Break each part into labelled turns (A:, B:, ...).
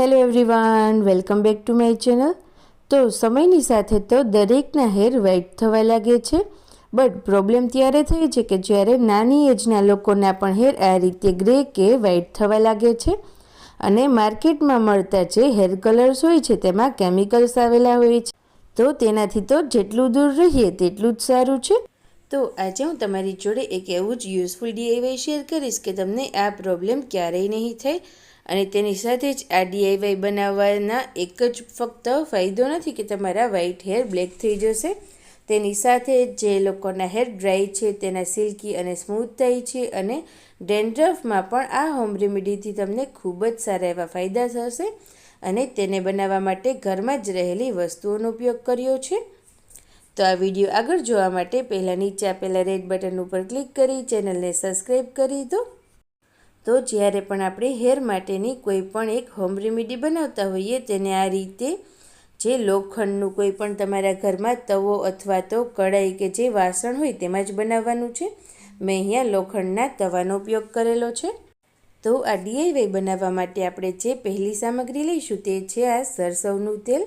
A: Hello everyone welcome back to my channel તો સમયની સાથે તો દરેકના હેર વ્હાઇટ થવા લાગે છે બટ પ્રોબ્લેમ ત્યારે થાય છે કે જ્યારે નાની એજના લોકોના પણ હેર આ રીતે ગ્રે કે વ્હાઇટ થવા લાગે છે. અને માર્કેટમાં મળતા જે હેર કલર્સ હોય છે, તેમાં કેમિકલ્સ આવેલા હોય છે. તો તેનાથી તો જેટલું દૂર રહીએ તેટલું જ સારું છે. તો આજે હું તમારી જોડે એક એવું જ યુઝફુલ ડીઆઈવાય શેર કરીશ કે તમને આ પ્રોબ્લેમ ક્યારેય નહીં થાય અને તેની સાથે જ આ ડીઆઈવાય બનાવવાના એક જ ફક્ત ફાયદો નથી કે તમારા વ્હાઇટ હેર બ્લેક થઈ જશે. તેની સાથે જે લોકોના હેર ડ્રાય છે, તેના સિલ્કી અને સ્મૂથ થાય છે અને ડેન્ડ્રફમાં પણ આ હોમ રેમેડીથી તમને ખૂબ જ સારા એવા ફાયદા થશે અને તેને બનાવવા માટે ઘરમાં જ રહેલી વસ્તુઓનો ઉપયોગ કર્યો છે. તો આ વીડિયો આગળ જોવા માટે પહેલાં નીચે આપેલા રેડ બટન ઉપર ક્લિક કરી ચેનલને સબસ્ક્રાઈબ કરી દો. તો જ્યારે પણ આપણે હેર માટેની કોઈ પણ એક હોમ રેમેડી બનાવતા હોઈએ, તેને આ રીતે જે લોખંડનું કોઈ પણ તમારા ઘરમાં તવો અથવા તો કઢાઈ કે જે વાસણ હોય તેમાં જ બનાવવાનું છે. મેં અહીંયા લોખંડના તવાનો ઉપયોગ કરેલો છે. તો આ ડીઆઈવાય બનાવવા માટે આપણે જે પહેલી સામગ્રી લઈશું તે છે આ સરસવનું તેલ.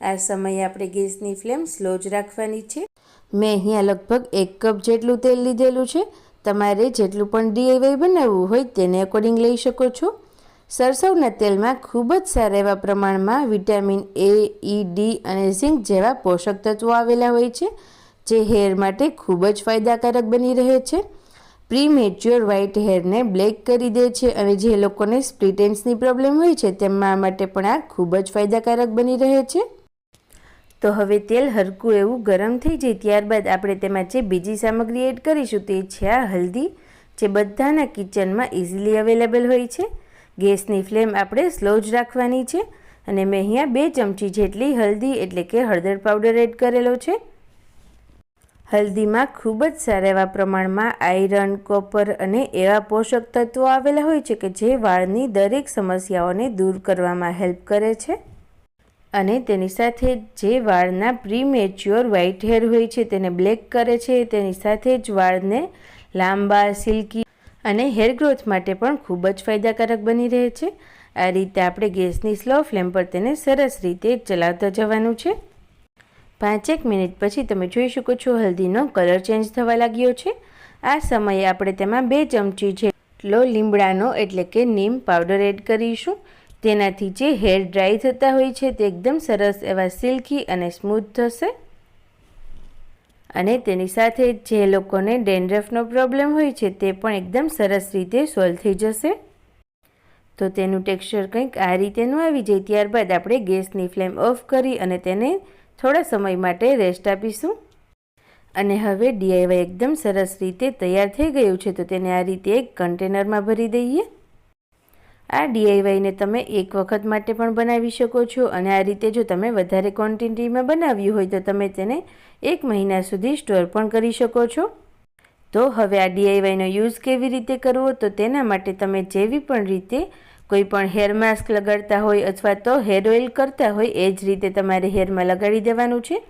A: આ સમયે આપણે ગેસની ફ્લેમ સ્લો જ રાખવાની છે. મેં અહીંયા લગભગ એક કપ જેટલું તેલ લીધેલું છે. તમારે જેટલું પણ ડીઆઈવાય બનાવવું હોય તેને અકોર્ડિંગ લઈ શકો છો. સરસવના તેલમાં ખૂબ જ સારા એવા પ્રમાણમાં વિટામિન એ ઈ ડી અને ઝીંક જેવા પોષક તત્વો આવેલા હોય છે, જે હેર માટે ખૂબ જ ફાયદાકારક બની રહે છે. પ્રી મેચ્યોર વ્હાઇટ હેરને બ્લેક કરી દે છે અને જે લોકોને સ્પ્લિટેન્સની પ્રોબ્લેમ હોય છે, તેમના માટે પણ આ ખૂબ જ ફાયદાકારક બની રહે છે. તો હવે તેલ હરકું એવું ગરમ થઈ જાય ત્યારબાદ આપણે તેમાં જે બીજી સામગ્રી એડ કરીશું તે છે આ હલ્દી, જે બધાના કિચનમાં ઇઝીલી અવેલેબલ હોય છે. ગેસની ફ્લેમ આપણે સ્લો જ રાખવાની છે અને મેં અહીંયા બે ચમચી જેટલી હલ્દી એટલે કે હળદર પાવડર એડ કરેલો છે. હલ્દીમાં ખૂબ જ સારા એવા પ્રમાણમાં આયરન, કોપર અને એવા પોષક તત્વો આવેલા હોય છે કે જે વાળની દરેક સમસ્યાઓને દૂર કરવામાં હેલ્પ કરે છે. અને તેની સાથે જે વાળના પ્રીમેચ્યોર વ્હાઇટ હેર હોય છે તેને બ્લેક કરે છે. તેની સાથે જ વાળને લાંબા સિલ્કી અને હેર ગ્રોથ માટે પણ ખૂબ જ ફાયદાકારક બની રહે છે. આ રીતે આપણે ગેસની સ્લો ફ્લેમ પર તેને સરસ રીતે ચલાવતા જવાનું છે. પાંચેક મિનિટ પછી તમે જોઈ શકો છો હલ્દીનો કલર ચેન્જ થવા લાગ્યો છે. આ સમયે આપણે તેમાં બે ચમચી જેટલો લીમડાનો એટલે કે નીમ પાવડર એડ કરીશું. તેનાથી જે હેર ડ્રાય થતા હોય છે તે એકદમ સરસ એવા સિલ્કી અને સ્મૂથ થશે. અને તેની સાથે જે લોકોને ડેન્ડ્રફનો પ્રોબ્લેમ હોય છે તે પણ એકદમ સરસ રીતે સોલ્વ થઈ જશે. તો તેનું ટેક્સચર કંઈક આ રીતેનું આવી જાય ત્યારબાદ આપણે ગેસની ફ્લેમ ઓફ કરી અને તેને થોડા સમય માટે રેસ્ટ આપીશું. અને હવે ડીઆઈવાય એકદમ સરસ રીતે તૈયાર થઈ ગયું છે તો તેને આ રીતે એક કન્ટેનરમાં ભરી દઈએ. આ ડીઆઈવાયને તમે એક વખત માટે પણ બનાવી શકો છો અને આ રીતે જો તમે વધારે ક્વોન્ટિટીમાં બનાવ્યું હોય તો તમે તેને એક મહિના સુધી સ્ટોર પણ કરી શકો છો. તો હવે આ ડીઆઈવાયનો યુઝ કેવી રીતે કરવો? તો તેના માટે તમે જેવી પણ રીતે કોઈ પણ હેર માસ્ક લગાડતા હોય અથવા તો હેર ઓઇલ કરતા હોય, એ જ રીતે તમારે હેરમાં લગાડી દેવાનું છે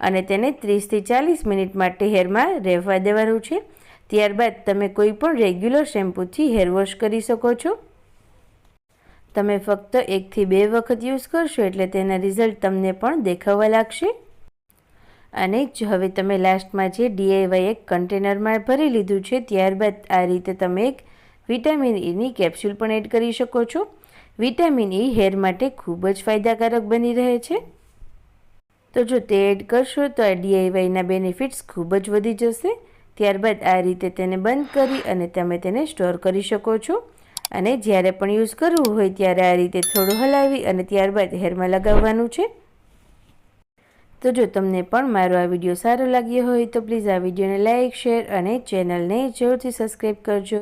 A: અને તેને ત્રીસથી ચાલીસ મિનિટ માટે હેરમાં રહેવા દેવાનું છે. ત્યારબાદ તમે કોઈ પણ રેગ્યુલર શેમ્પૂથી હેર વોશ કરી શકો છો. તમે ફક્ત એકથી બે વખત યુઝ કરશો એટલે તેના રિઝલ્ટ તમને પણ દેખાવા લાગશે. અને જ હવે તમે લાસ્ટમાં જે ડીઆઈવાય એક કન્ટેનરમાં ભરી લીધું છે, ત્યારબાદ આ રીતે તમે એક વિટામિન ઈની કેપ્સ્યુલ પણ એડ કરી શકો છો. વિટામિન ઈ હેર માટે ખૂબ જ ફાયદાકારક બની રહે છે. તો જો તે એડ કરશો તો આ ડીઆઈવાયના બેનિફિટ્સ ખૂબ જ વધી જશે. ત્યારબાદ આ રીતે તેને બંધ કરી અને તમે તેને સ્ટોર કરી શકો છો. અને જ્યારે પણ યુઝ કરવું હોય ત્યારે આ રીતે થોડું હલાવી અને ત્યારબાદ હેરમાં લગાવવાનું છે. તો જો તમને પણ મારો આ વીડિયો સારો લાગ્યો હોય તો પ્લીઝ આ વિડીયોને લાઇક શેર અને ચેનલને જરૂરથી સબસ્ક્રાઈબ કરજો.